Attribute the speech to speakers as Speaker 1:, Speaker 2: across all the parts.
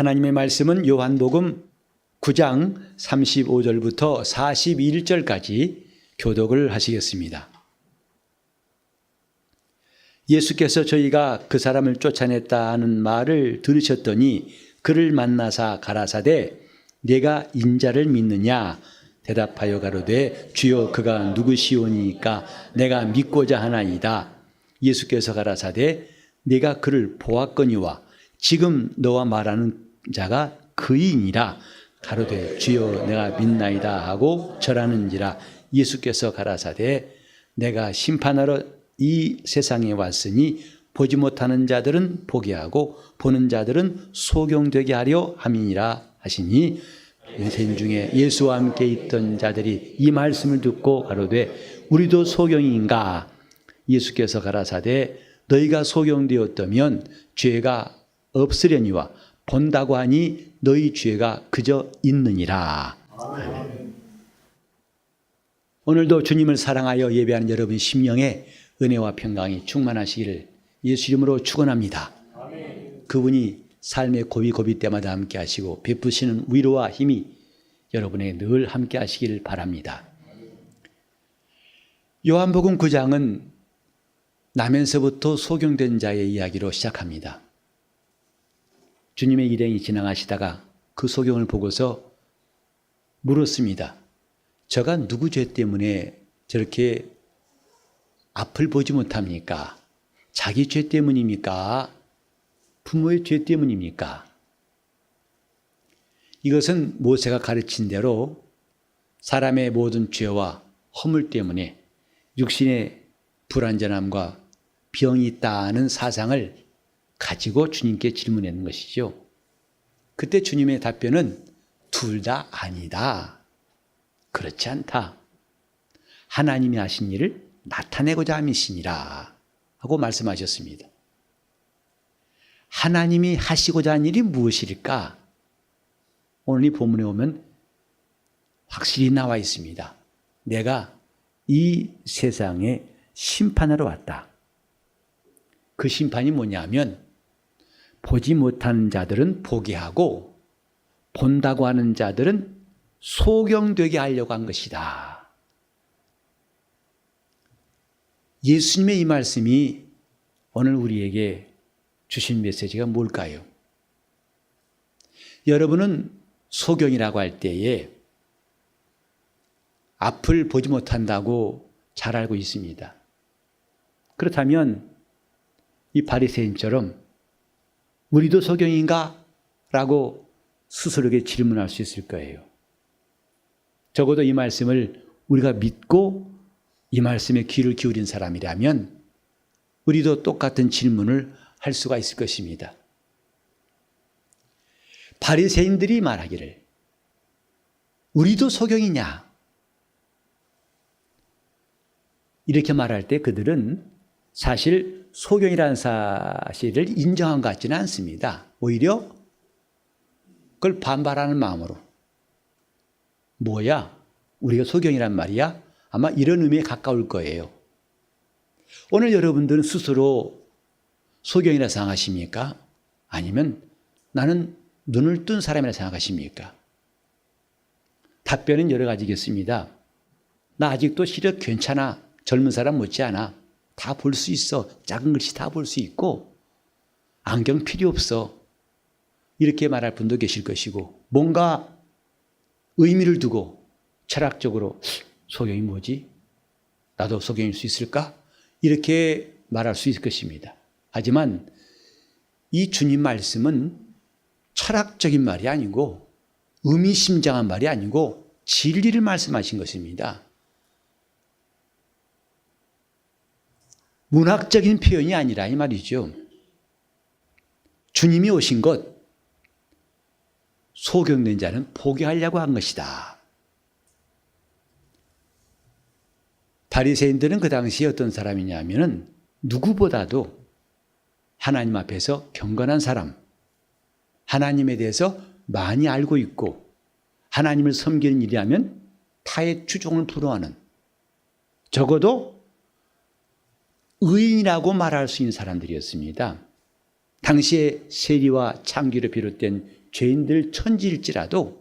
Speaker 1: 하나님의 말씀은 요한복음 9장 35절부터 41절까지 교독을 하시겠습니다. 예수께서 저희가 그 사람을 쫓아냈다 하는 말을 들으셨더니 그를 만나사 가라사대 내가 인자를 믿느냐 대답하여 가로되 주여 그가 누구시오니까 내가 믿고자 하나이다 예수께서 가라사대 내가 그를 보았거니와 지금 너와 말하는 자가 그이니라 가로되 주여 내가 믿나이다 하고 절하는지라 예수께서 가라사대 내가 심판하러 이 세상에 왔으니 보지 못하는 자들은 보게 하고 보는 자들은 소경되게 하려 함이니라 하시니 인생 중에 예수와 함께 있던 자들이 이 말씀을 듣고 가로되 우리도 소경인가? 예수께서 가라사대 너희가 소경되었다면 죄가 없으려니와 본다고 하니 너희 죄가 그저 있느니라. 오늘도 주님을 사랑하여 예배하는 여러분 심령에 은혜와 평강이 충만하시기를 예수 이름으로 축원합니다. 그분이 삶의 고비 고비 때마다 함께 하시고 베푸시는 위로와 힘이 여러분의 늘 함께 하시기를 바랍니다. 요한복음 9장은 나면서부터 소경된 자의 이야기로 시작합니다. 주님의 일행이 지나가시다가 그 소경을 보고서 물었습니다. 저가 누구 죄 때문에 저렇게 앞을 보지 못합니까? 자기 죄 때문입니까? 부모의 죄 때문입니까? 이것은 모세가 가르친 대로 사람의 모든 죄와 허물 때문에 육신의 불완전함과 병이 있다는 사상을 가지고 주님께 질문하는 것이죠. 그때 주님의 답변은 둘 다 아니다. 그렇지 않다. 하나님이 하신 일을 나타내고자 함이시니라 하고 말씀하셨습니다. 하나님이 하시고자 한 일이 무엇일까? 오늘 이 본문에 오면 확실히 나와 있습니다. 내가 이 세상에 심판하러 왔다. 그 심판이 뭐냐면 보지 못하는 자들은 보게 하고 본다고 하는 자들은 소경되게 하려고 한 것이다. 예수님의 이 말씀이 오늘 우리에게 주신 메시지가 뭘까요? 여러분은 소경이라고 할 때에 앞을 보지 못한다고 잘 알고 있습니다. 그렇다면 이 바리새인처럼 우리도 소경인가? 라고 스스로에게 질문할 수 있을 거예요. 적어도 이 말씀을 우리가 믿고 이 말씀에 귀를 기울인 사람이라면 우리도 똑같은 질문을 할 수가 있을 것입니다. 바리새인들이 말하기를 우리도 소경이냐? 이렇게 말할 때 그들은 사실 소경이라는 사실을 인정한 것 같지는 않습니다. 오히려 그걸 반발하는 마음으로 뭐야? 우리가 소경이란 말이야? 아마 이런 의미에 가까울 거예요. 오늘 여러분들은 스스로 소경이라 생각하십니까? 아니면 나는 눈을 뜬 사람이라 생각하십니까? 답변은 여러 가지겠습니다. 나 아직도 시력 괜찮아. 젊은 사람 못지않아. 다 볼 수 있어. 작은 글씨 다 볼 수 있고 안경 필요 없어. 이렇게 말할 분도 계실 것이고 뭔가 의미를 두고 철학적으로 소경이 뭐지? 나도 소경일 수 있을까? 이렇게 말할 수 있을 것입니다. 하지만 이 주님 말씀은 철학적인 말이 아니고 의미심장한 말이 아니고 진리를 말씀하신 것입니다. 문학적인 표현이 아니라 이 말이죠. 주님이 오신 것, 소경된 자는 포기하려고 한 것이다. 바리새인들은 그 당시에 어떤 사람이냐면은 누구보다도 하나님 앞에서 경건한 사람, 하나님에 대해서 많이 알고 있고 하나님을 섬기는 일이라면 타의 추종을 불허하는 적어도 의인이라고 말할 수 있는 사람들이었습니다. 당시에 세리와 창기를 비롯된 죄인들 천지일지라도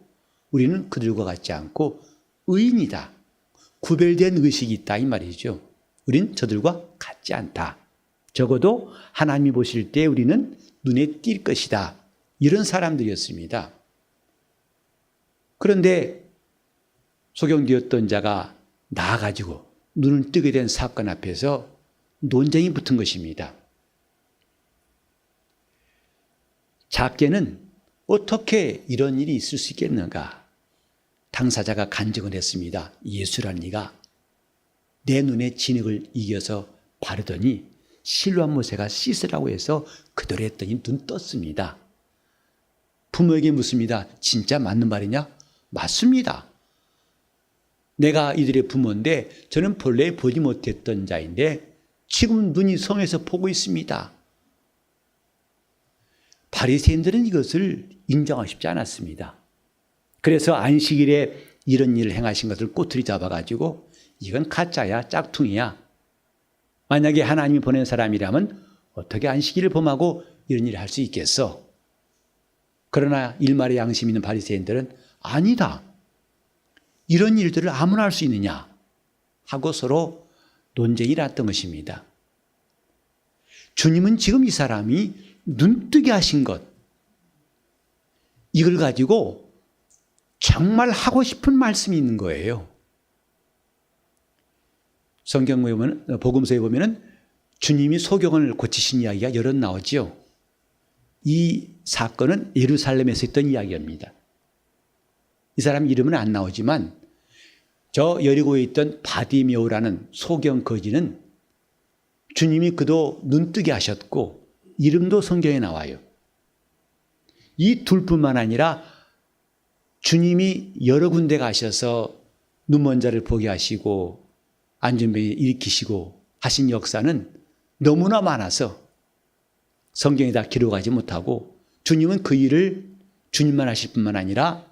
Speaker 1: 우리는 그들과 같지 않고 의인이다. 구별된 의식이 있다 이 말이죠. 우린 저들과 같지 않다. 적어도 하나님이 보실 때 우리는 눈에 띌 것이다. 이런 사람들이었습니다. 그런데 소경되었던 자가 나아가지고 눈을 뜨게 된 사건 앞에서 논쟁이 붙은 것입니다. 작게는 어떻게 이런 일이 있을 수 있겠는가? 당사자가 간증을 했습니다. 예수란 이가 내 눈의 진흙을 이겨서 바르더니 실로한 모세가 씻으라고 해서 그대로 했더니 눈 떴습니다. 부모에게 묻습니다. 진짜 맞는 말이냐? 맞습니다. 내가 이들의 부모인데 저는 본래 보지 못했던 자인데 지금 눈이 성에서 보고 있습니다. 바리새인들은 이것을 인정하고 싶지 않았습니다. 그래서 안식일에 이런 일을 행하신 것을 꼬투리 잡아가지고 이건 가짜야, 짝퉁이야. 만약에 하나님이 보낸 사람이라면 어떻게 안식일을 범하고 이런 일을 할 수 있겠어? 그러나 일말의 양심 있는 바리새인들은 아니다. 이런 일들을 아무나 할 수 있느냐 하고 서로 논쟁이 났던 것입니다. 주님은 지금 이 사람이 눈뜨게 하신 것 이걸 가지고 정말 하고 싶은 말씀이 있는 거예요. 성경에 보면 복음서에 보면은 주님이 소경을 고치신 이야기가 여러 나오지요. 이 사건은 예루살렘에서 있던 이야기입니다. 이 사람 이름은 안 나오지만 저 여리고에 있던 바디메오라는 소경 거지는 주님이 그도 눈뜨게 하셨고 이름도 성경에 나와요. 이 둘뿐만 아니라 주님이 여러 군데 가셔서 눈먼 자를 보게 하시고 안전병 일으키시고 하신 역사는 너무나 많아서 성경에 다 기록하지 못하고 주님은 그 일을 주님만 하실 뿐만 아니라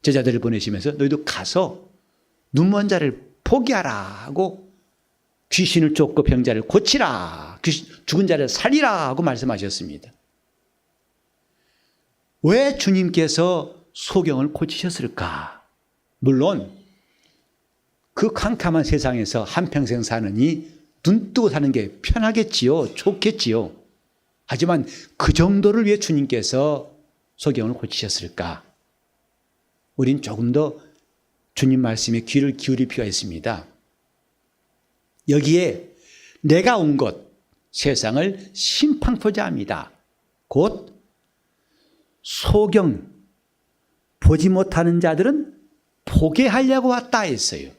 Speaker 1: 제자들을 보내시면서 너희도 가서 눈먼 자를 포기하라 하고 귀신을 쫓고 병자를 고치라 귀신, 죽은 자를 살리라 하고 말씀하셨습니다. 왜 주님께서 소경을 고치셨을까? 물론 그 캄캄한 세상에서 한평생 사느니 눈 뜨고 사는 게 편하겠지요. 좋겠지요. 하지만 그 정도를 위해 주님께서 소경을 고치셨을까? 우린 조금 더 주님 말씀에 귀를 기울일 필요가 있습니다. 여기에 내가 온 것, 세상을 심판코자 합니다. 곧 소경, 보지 못하는 자들은 포기하려고 왔다 했어요.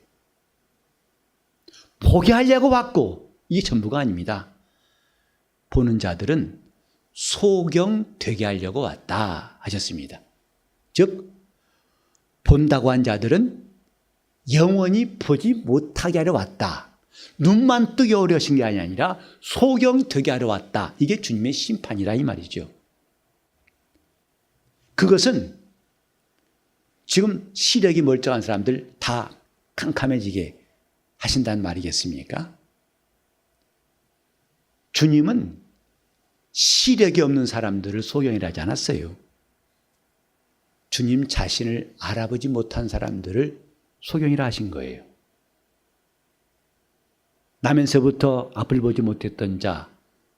Speaker 1: 포기하려고 왔고, 이게 전부가 아닙니다. 보는 자들은 소경 되게 하려고 왔다 하셨습니다. 즉, 본다고 한 자들은 영원히 보지 못하게 하려 왔다. 눈만 뜨게 어려신 게 아니라 소경 되게 하려 왔다. 이게 주님의 심판이라 이 말이죠. 그것은 지금 시력이 멀쩡한 사람들 다 캄캄해지게 하신다는 말이겠습니까? 주님은 시력이 없는 사람들을 소경이라 하지 않았어요. 주님 자신을 알아보지 못한 사람들을 소경이라 하신 거예요. 나면서부터 앞을 보지 못했던 자,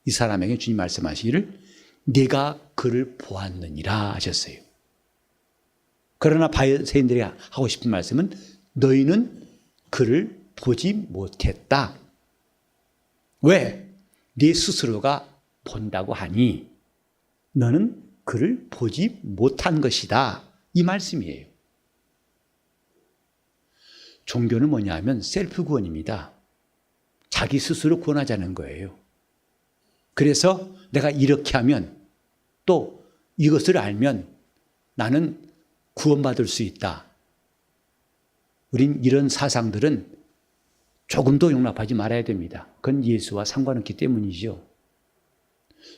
Speaker 1: 이 사람에게 주님 말씀하시기를 내가 그를 보았느니라 하셨어요. 그러나 바리새인들이 하고 싶은 말씀은 너희는 그를 보지 못했다. 왜? 네 스스로가 본다고 하니 너는 그를 보지 못한 것이다. 이 말씀이에요. 종교는 뭐냐 하면 셀프 구원입니다. 자기 스스로 구원하자는 거예요. 그래서 내가 이렇게 하면 또 이것을 알면 나는 구원받을 수 있다. 우린 이런 사상들은 조금도 용납하지 말아야 됩니다. 그건 예수와 상관없기 때문이죠.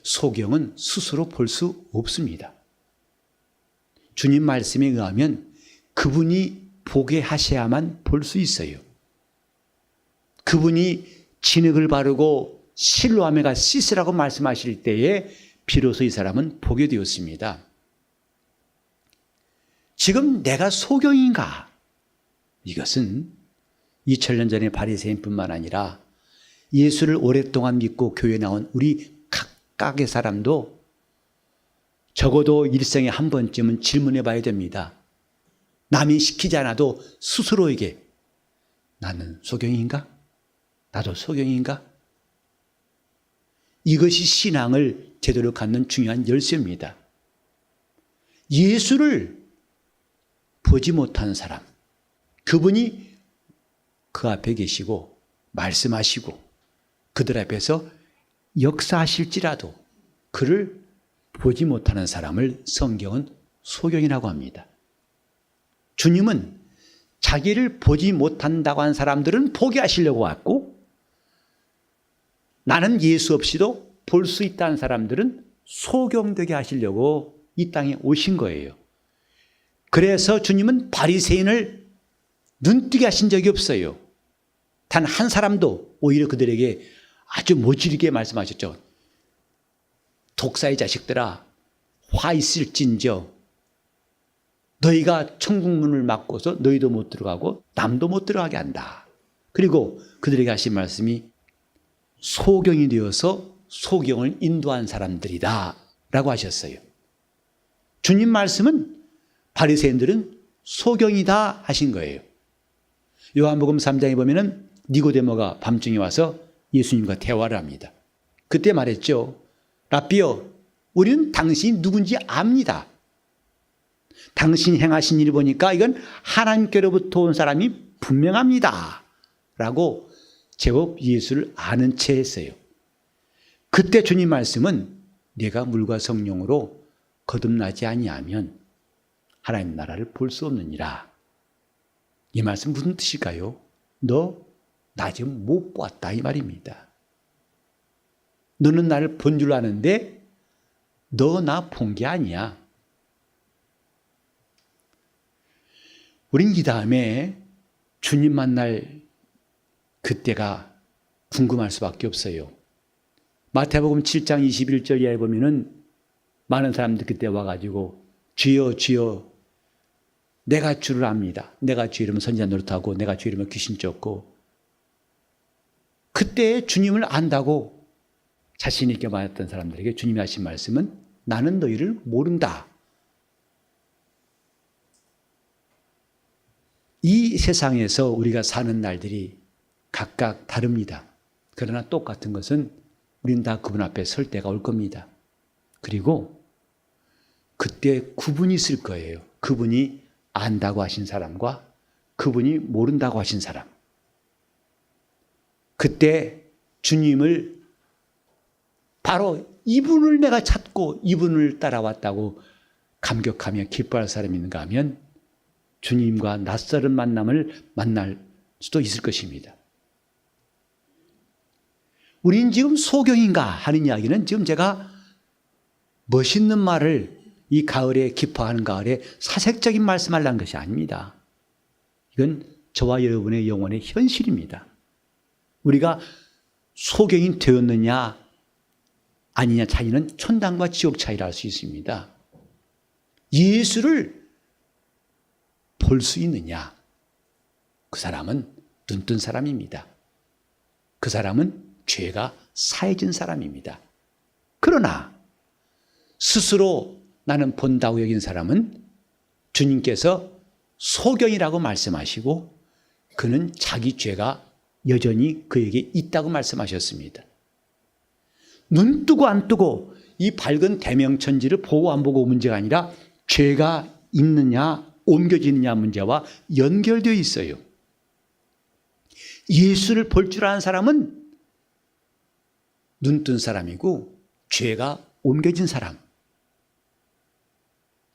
Speaker 1: 소경은 스스로 볼 수 없습니다. 주님 말씀에 의하면 그분이 보게 하셔야만 볼 수 있어요. 그분이 진흙을 바르고 실로아메가 씻으라고 말씀하실 때에 비로소 이 사람은 보게 되었습니다. 지금 내가 소경인가? 이것은 2000년 전의 바리새인뿐만 아니라 예수를 오랫동안 믿고 교회 나온 우리 각각의 사람도 적어도 일생에 한 번쯤은 질문해 봐야 됩니다. 남이 시키지 않아도 스스로에게 나는 소경인가? 나도 소경인가? 이것이 신앙을 제대로 갖는 중요한 열쇠입니다. 예수를 보지 못한 사람, 그분이 그 앞에 계시고 말씀하시고 그들 앞에서 역사하실지라도 그를 보지 못하는 사람을 성경은 소경이라고 합니다. 주님은 자기를 보지 못한다고 한 사람들은 포기하시려고 왔고 나는 예수 없이도 볼 수 있다는 사람들은 소경되게 하시려고 이 땅에 오신 거예요. 그래서 주님은 바리새인을 눈뜨게 하신 적이 없어요. 단 한 사람도 오히려 그들에게 아주 모질게 말씀하셨죠. 독사의 자식들아, 화 있을진저 너희가 천국문을 막고서 너희도 못 들어가고 남도 못 들어가게 한다. 그리고 그들에게 하신 말씀이 소경이 되어서 소경을 인도한 사람들이다. 라고 하셨어요. 주님 말씀은 바리새인들은 소경이다 하신 거예요. 요한복음 3장에 보면은 니고데모가 밤중에 와서 예수님과 대화를 합니다. 그때 말했죠. 라비어, 우리는 당신이 누군지 압니다. 당신이 행하신 일 보니까 이건 하나님께로부터 온 사람이 분명합니다. 라고 제법 예수를 아는 채 했어요. 그때 주님 말씀은 내가 물과 성령으로 거듭나지 아니하면 하나님 나라를 볼 수 없느니라. 이 말씀 무슨 뜻일까요? 너 나 지금 못 보았다 이 말입니다. 너는 나를 본 줄 아는데 너 나 본 게 아니야. 우린 이 다음에 주님 만날 그때가 궁금할 수밖에 없어요. 마태복음 7장 21절 이하에 보면은 많은 사람들 그때 와가지고 주여 주여 내가 주를 압니다. 내가 주 이름은 선지자 노릇하고 내가 주 이름은 귀신 쫓고 그때 주님을 안다고 자신 있게 말했던 사람들에게 주님이 하신 말씀은 나는 너희를 모른다. 이 세상에서 우리가 사는 날들이 각각 다릅니다. 그러나 똑같은 것은 우리는 다 그분 앞에 설 때가 올 겁니다. 그리고 그때 구분이 있을 거예요. 그분이 안다고 하신 사람과 그분이 모른다고 하신 사람. 그때 주님을 바로 이분을 내가 찾고 이분을 따라왔다고 감격하며 기뻐할 사람이 있는가 하면 주님과 낯설은 만남을 만날 수도 있을 것입니다. 우린 지금 소경인가 하는 이야기는 지금 제가 멋있는 말을 이 가을에 기뻐하는 가을에 사색적인 말씀하려는 것이 아닙니다. 이건 저와 여러분의 영혼의 현실입니다. 우리가 소경이 되었느냐 아니냐 차이는 천당과 지옥 차이라 할 수 있습니다. 예수를 볼 수 있느냐? 그 사람은 눈뜬 사람입니다. 그 사람은 죄가 사해진 사람입니다. 그러나 스스로 나는 본다고 여긴 사람은 주님께서 소경이라고 말씀하시고 그는 자기 죄가 여전히 그에게 있다고 말씀하셨습니다. 눈 뜨고 안 뜨고 이 밝은 대명천지를 보고 안 보고 문제가 아니라 죄가 있느냐 옮겨지느냐 문제와 연결되어 있어요. 예수를 볼 줄 아는 사람은 눈 뜬 사람이고 죄가 옮겨진 사람.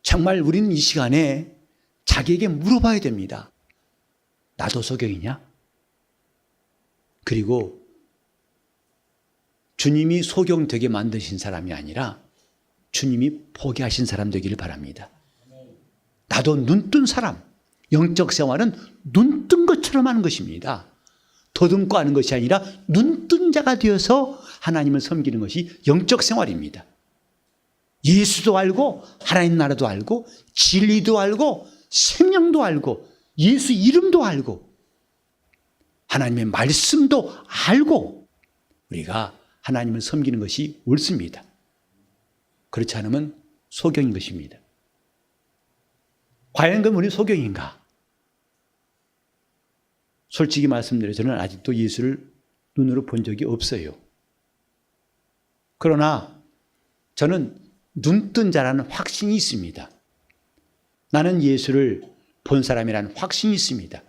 Speaker 1: 정말 우리는 이 시간에 자기에게 물어봐야 됩니다. 나도 소경이냐? 그리고 주님이 소경되게 만드신 사람이 아니라 주님이 포기하신 사람 되기를 바랍니다. 나도 눈 뜬 사람, 영적 생활은 눈 뜬 것처럼 하는 것입니다. 더듬고 하는 것이 아니라 눈 뜬 자가 되어서 하나님을 섬기는 것이 영적 생활입니다. 예수도 알고 하나님 나라도 알고 진리도 알고 생명도 알고 예수 이름도 알고 하나님의 말씀도 알고 우리가 하나님을 섬기는 것이 옳습니다. 그렇지 않으면 소경인 것입니다. 과연 그럼 우리 소경인가? 솔직히 말씀드려 저는 아직도 예수를 눈으로 본 적이 없어요. 그러나 저는 눈뜬 자라는 확신이 있습니다. 나는 예수를 본 사람이라는 확신이 있습니다.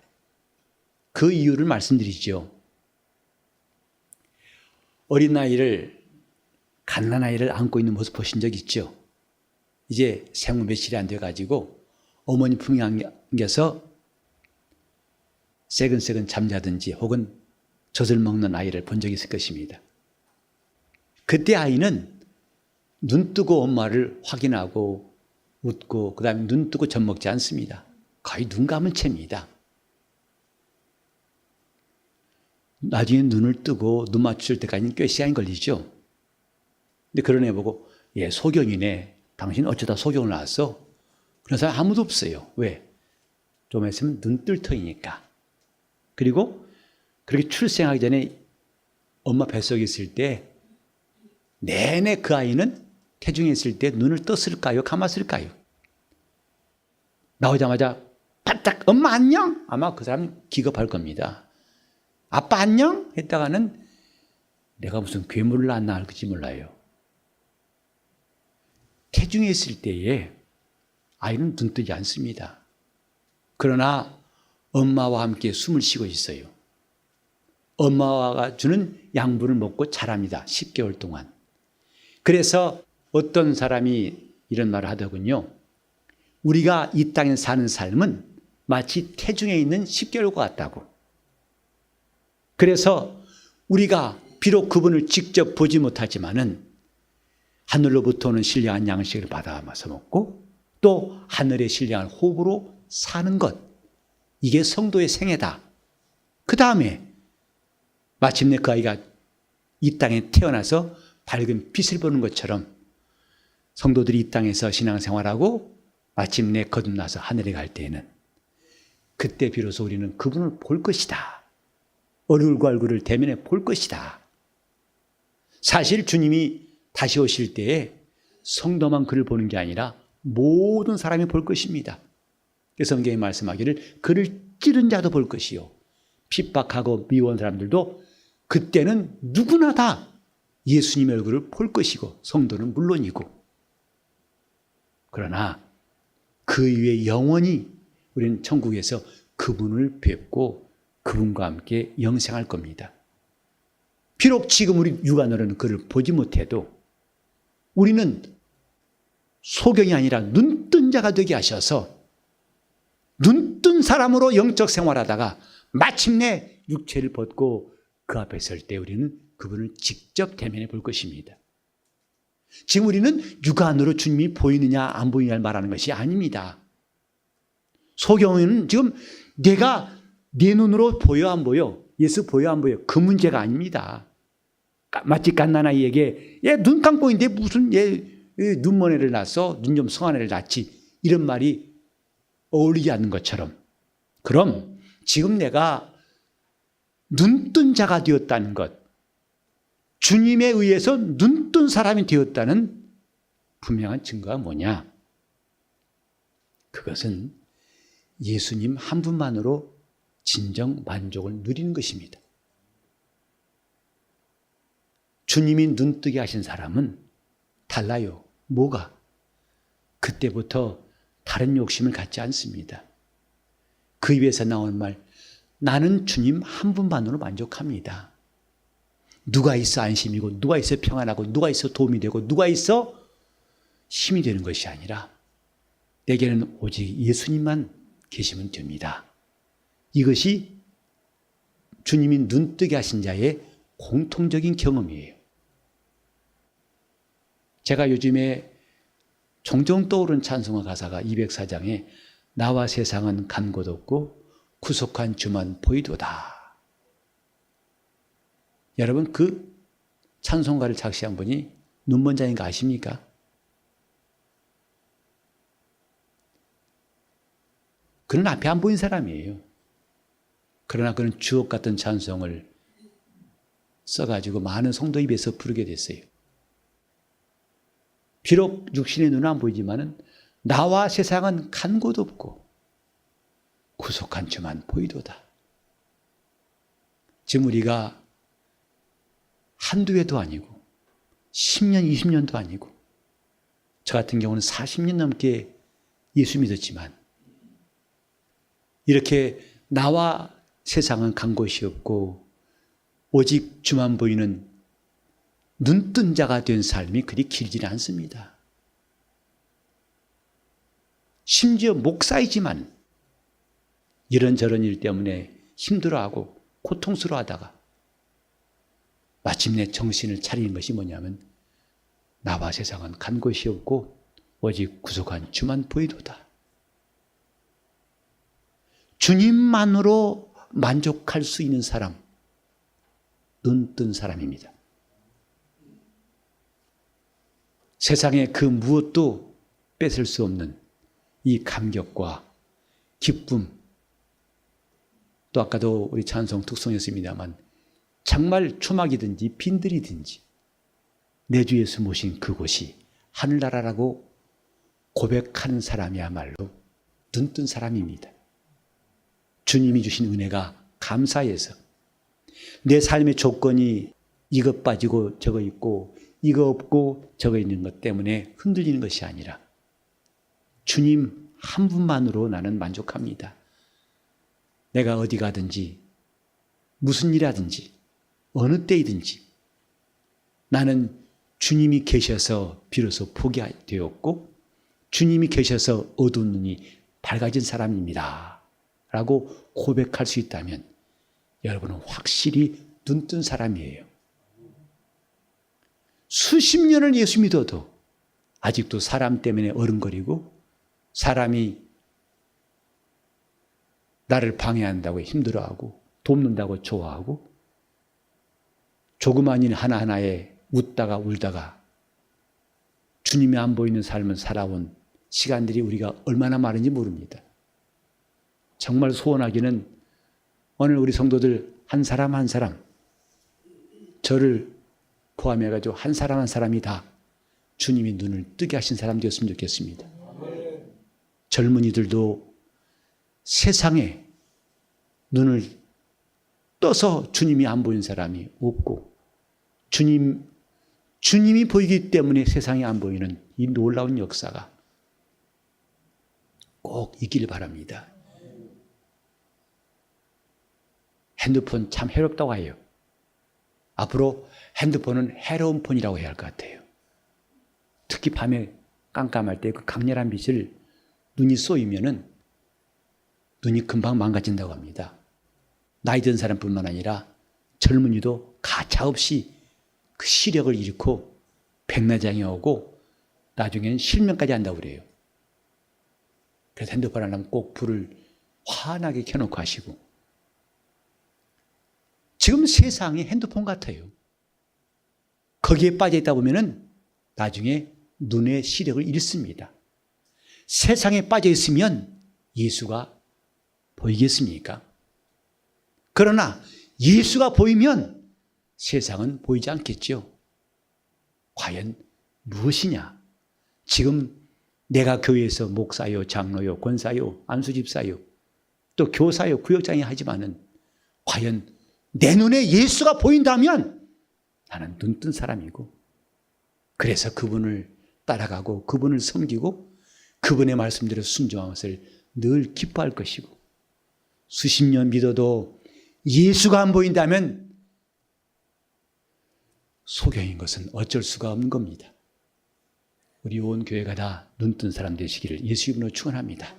Speaker 1: 그 이유를 말씀드리죠. 어린아이를, 갓난아이를 안고 있는 모습 보신 적 있죠? 이제 생후 며칠이 안 돼가지고 어머니 품에 안겨서 새근새근 잠자든지 혹은 젖을 먹는 아이를 본 적이 있을 것입니다. 그때 아이는 눈 뜨고 엄마를 확인하고 웃고 그 다음에 눈 뜨고 젖 먹지 않습니다. 거의 눈 감은 채입니다. 나중에 눈을 뜨고 눈 맞출 때까지는 꽤 시간이 걸리죠. 근데 그런 애 보고 얘 소경이네. 당신 어쩌다 소경을 나왔어? 그런 사람 아무도 없어요. 왜? 좀 있으면 눈 뜰 터이니까. 그리고 그렇게 출생하기 전에 엄마 뱃속에 있을 때 내내 그 아이는 태중에 있을 때 눈을 떴을까요? 감았을까요? 나오자마자 바짝 엄마 안녕? 아마 그 사람 기겁할 겁니다. 아빠 안녕? 했다가는 내가 무슨 괴물을 낳나 할지 몰라요. 태중에 있을 때에 아이는 눈 뜨지 않습니다. 그러나 엄마와 함께 숨을 쉬고 있어요. 엄마가 주는 양분을 먹고 자랍니다. 10개월 동안. 그래서 어떤 사람이 이런 말을 하더군요. 우리가 이 땅에 사는 삶은 마치 태중에 있는 10개월과 같다고. 그래서 우리가 비록 그분을 직접 보지 못하지만은 하늘로부터 오는 신령한 양식을 받아서 먹고 또 하늘의 신령한 호흡으로 사는 것. 이게 성도의 생애다. 그 다음에 마침내 그 아이가 이 땅에 태어나서 밝은 빛을 보는 것처럼 성도들이 이 땅에서 신앙생활하고 마침내 거듭나서 하늘에 갈 때에는 그때 비로소 우리는 그분을 볼 것이다. 얼굴과 얼굴을 대면해 볼 것이다. 사실 주님이 다시 오실 때에 성도만 그를 보는 게 아니라 모든 사람이 볼 것입니다. 그래서 성경이 말씀하기를 그를 찌른 자도 볼 것이요. 핍박하고 미워한 사람들도 그때는 누구나 다 예수님의 얼굴을 볼 것이고 성도는 물론이고 그러나 그 이후에 영원히 우리는 천국에서 그분을 뵙고 그분과 함께 영생할 겁니다. 비록 지금 우리 육안으로는 그를 보지 못해도 우리는 소경이 아니라 눈뜬 자가 되게 하셔서 눈뜬 사람으로 영적 생활하다가 마침내 육체를 벗고 그 앞에 설 때 우리는 그분을 직접 대면해 볼 것입니다. 지금 우리는 육안으로 주님이 보이느냐 안 보이냐를 말하는 것이 아닙니다. 소경은 지금 내가 내 눈으로 보여 안 보여? 예수 보여 안 보여? 그 문제가 아닙니다. 마치 갓난아이에게 얘 눈 감고 있는데 무슨 얘 눈먼 애를 낳았어? 눈 좀 성한 애를 낳지? 이런 말이 어울리지 않는 것처럼 그럼 지금 내가 눈뜬 자가 되었다는 것 주님에 의해서 눈뜬 사람이 되었다는 분명한 증거가 뭐냐? 그것은 예수님 한 분만으로 진정 만족을 누리는 것입니다. 주님이 눈뜨게 하신 사람은 달라요. 뭐가? 그때부터 다른 욕심을 갖지 않습니다. 그 입에서 나오는 말, 나는 주님 한 분만으로 만족합니다. 누가 있어 안심이고, 누가 있어 평안하고, 누가 있어 도움이 되고, 누가 있어 힘이 되는 것이 아니라, 내게는 오직 예수님만 계시면 됩니다. 이것이 주님이 눈뜨게 하신 자의 공통적인 경험이에요. 제가 요즘에 종종 떠오른 찬송가 가사가 204장에 나와 세상은 간 곳 없고 구속한 주만 보이도다. 여러분 그 찬송가를 작시한 분이 눈먼 자인 거 아십니까? 그는 앞에 안 보인 사람이에요. 그러나 그는 주옥 같은 찬송을 써가지고 많은 성도 입에서 부르게 됐어요. 비록 육신의 눈은 안 보이지만은 나와 세상은 간 곳 없고 구속한 주만 보이도다. 지금 우리가 한두 해도 아니고 10년, 20년도 아니고 저 같은 경우는 40년 넘게 예수 믿었지만 이렇게 나와 세상은 간 곳이 없고 오직 주만 보이는 눈뜬 자가 된 삶이 그리 길지는 않습니다. 심지어 목사이지만 이런저런 일 때문에 힘들어하고 고통스러워하다가 마침내 정신을 차리는 것이 뭐냐면 나와 세상은 간 곳이 없고 오직 구속한 주만 보이도다. 주님만으로 만족할 수 있는 사람, 눈 뜬 사람입니다. 세상에 그 무엇도 뺏을 수 없는 이 감격과 기쁨, 또 아까도 우리 찬송 특송했습니다만 정말 초막이든지 빈들이든지 내 주 예수 모신 그곳이 하늘나라라고 고백하는 사람이야말로 눈뜬 사람입니다. 주님이 주신 은혜가 감사해서 내 삶의 조건이 이것 빠지고 저거 있고 이거 없고 저거 있는 것 때문에 흔들리는 것이 아니라 주님 한 분만으로 나는 만족합니다. 내가 어디 가든지 무슨 일 하든지 어느 때이든지 나는 주님이 계셔서 비로소 포기되었고 주님이 계셔서 어두운 눈이 밝아진 사람입니다. 라고 고백할 수 있다면 여러분은 확실히 눈뜬 사람이에요. 수십 년을 예수 믿어도 아직도 사람 때문에 어른거리고 사람이 나를 방해한다고 힘들어하고 돕는다고 좋아하고 조그만 일 하나하나에 웃다가 울다가 주님이 안 보이는 삶을 살아온 시간들이 우리가 얼마나 많은지 모릅니다. 정말 소원하기는 오늘 우리 성도들 한 사람 한 사람 저를 포함해 가지고 한 사람 한 사람이 다 주님이 눈을 뜨게 하신 사람 되었으면 좋겠습니다. 젊은이들도 세상에 눈을 떠서 주님이 안 보이는 사람이 없고 주님 주님이 보이기 때문에 세상에 안 보이는 이 놀라운 역사가 꼭 있기를 바랍니다. 핸드폰 참 해롭다고 해요. 앞으로 핸드폰은 해로운 폰이라고 해야 할 것 같아요. 특히 밤에 깜깜할 때 그 강렬한 빛을 눈이 쏘이면은 눈이 금방 망가진다고 합니다. 나이 든 사람뿐만 아니라 젊은이도 가차없이 그 시력을 잃고 백내장이 오고 나중엔 실명까지 한다고 그래요. 그래서 핸드폰 하려면 꼭 불을 환하게 켜놓고 하시고 지금 세상이 핸드폰 같아요. 거기에 빠져 있다 보면은 나중에 눈의 시력을 잃습니다. 세상에 빠져 있으면 예수가 보이겠습니까? 그러나 예수가 보이면 세상은 보이지 않겠죠. 과연 무엇이냐? 지금 내가 교회에서 목사요, 장로요, 권사요, 안수집사요, 또 교사요, 구역장이 하지만은 과연 내 눈에 예수가 보인다면 나는 눈뜬 사람이고 그래서 그분을 따라가고 그분을 섬기고 그분의 말씀대로 순종한 것을 늘 기뻐할 것이고 수십 년 믿어도 예수가 안 보인다면 소경인 것은 어쩔 수가 없는 겁니다. 우리 온 교회가 다 눈뜬 사람 되시기를 예수 이름으로 축원합니다.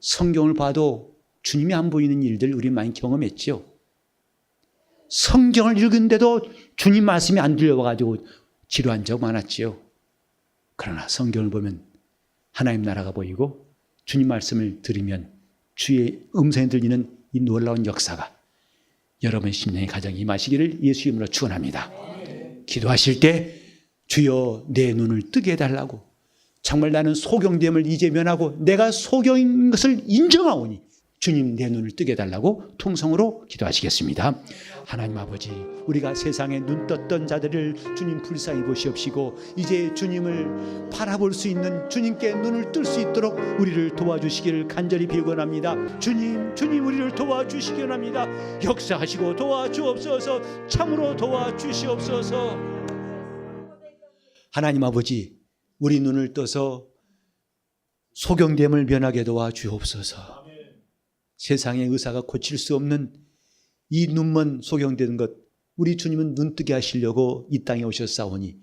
Speaker 1: 성경을 봐도 주님이 안 보이는 일들 우리 많이 경험했죠. 성경을 읽은데도 주님 말씀이 안 들려와가지고 지루한 적 많았지요. 그러나 성경을 보면 하나님 나라가 보이고 주님 말씀을 들으면 주의 음성이 들리는 이 놀라운 역사가 여러분 심령의 가정에 임하시기를 예수 이름으로 축원합니다. 기도하실 때 주여 내 눈을 뜨게 해달라고 정말 나는 소경됨을 이제 면하고 내가 소경인 것을 인정하오니 주님 내 눈을 뜨게 달라고 통성으로 기도하시겠습니다. 하나님 아버지, 우리가 세상에 눈 떴던 자들을 주님 불쌍히 보시옵시고 이제 주님을 바라볼 수 있는 주님께 눈을 뜰 수 있도록 우리를 도와주시기를 간절히 비건합니다. 주님, 주님 우리를 도와주시기 합니다. 역사하시고 도와주옵소서. 참으로 도와주시옵소서. 하나님 아버지, 우리 눈을 떠서 소경됨을 면하게 도와주옵소서. 세상의 의사가 고칠 수 없는 이 눈먼 소경되는 것, 우리 주님은 눈뜨게 하시려고 이 땅에 오셨사오니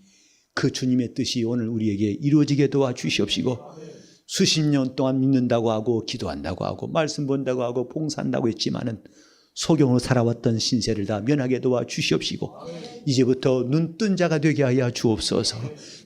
Speaker 1: 그 주님의 뜻이 오늘 우리에게 이루어지게 도와주시옵시고 수십 년 동안 믿는다고 하고 기도한다고 하고 말씀 본다고 하고 봉사한다고 했지만은 소경으로 살아왔던 신세를 다 면하게 도와주시옵시고 이제부터 눈 뜬 자가 되게 하여 주옵소서.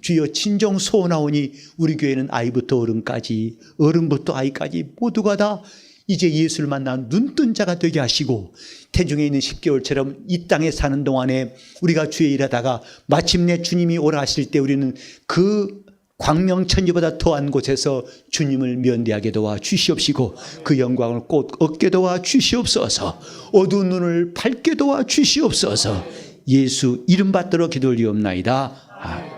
Speaker 1: 주여 친정 소원하오니 우리 교회는 아이부터 어른까지 어른부터 아이까지 모두가 다 이제 예수를 만난 눈뜬 자가 되게 하시고 태중에 있는 10개월처럼 이 땅에 사는 동안에 우리가 주의 일하다가 마침내 주님이 오라 하실 때 우리는 그 광명천지보다 더한 곳에서 주님을 면대하게 도와 주시옵시고 그 영광을 꼭 얻게 도와 주시옵소서 어두운 눈을 밝게 도와 주시옵소서 예수 이름 받들어 기도 올리옵나이다. 아멘.